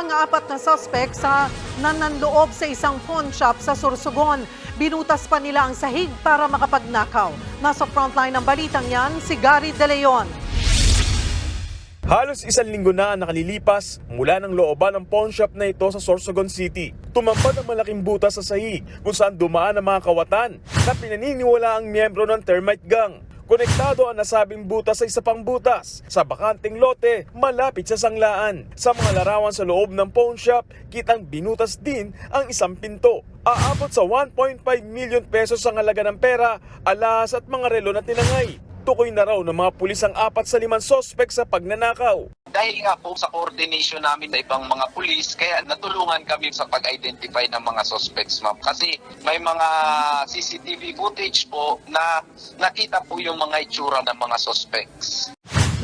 ang apat na suspect sa nananloob sa isang pawn shop sa Sorsogon. Binutas pa nila ang sahig para makapagnakaw. Nasa frontline ng balitang yan, si Gary De Leon. Halos isang linggo na ang nakalilipas mula ng looban ng pawn shop na ito sa Sorsogon City. Tumampad ang malaking butas sa sahig kung saan dumaan ang mga kawatan na pinaniniwala ang miyembro ng termite gang. Konektado ang nasabing butas sa isa pang butas sa bakanting lote malapit sa sanglaan. Sa mga larawan sa loob ng pawn shop, kitang binutas din ang isang pinto. Aabot sa 1.5 million pesos ang halaga ng pera, alas at mga relo na tinangay. Tukoy na raw ng mga pulis ang apat sa limang sospek sa pagnanakaw. Dahil nga po sa coordination namin sa ibang mga pulis, kaya natulungan kami sa pag-identify ng mga suspects, ma'am. Kasi may mga CCTV footage po na nakita po yung mga itsura ng mga suspects.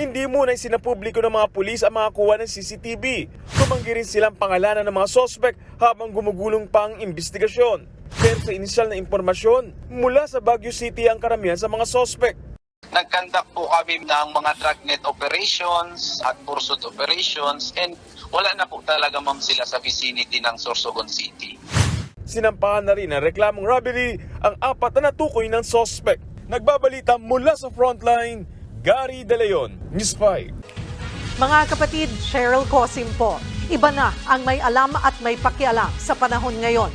Hindi muna sinapubliko ng mga pulis ang mga kuha ng CCTV. Tumanggi rin silang pangalanan ng mga sospek habang gumugulong pa ang investigasyon. Pero sa inisyal na impormasyon, mula sa Baguio City ang karamihan sa mga sospek. Nagkandak po kami ng mga dragnet operations at pursuit operations and wala na po talaga ma'am sila sa vicinity ng Sorsogon City. Sinampahan na rin ng reklamong robbery ang apat na natukoy ng sospek. Nagbabalita mula sa frontline, Gary De Leon, News 5. Mga kapatid, Cheryl Cosim po. Iba na ang may alam at may pakialam sa panahon ngayon.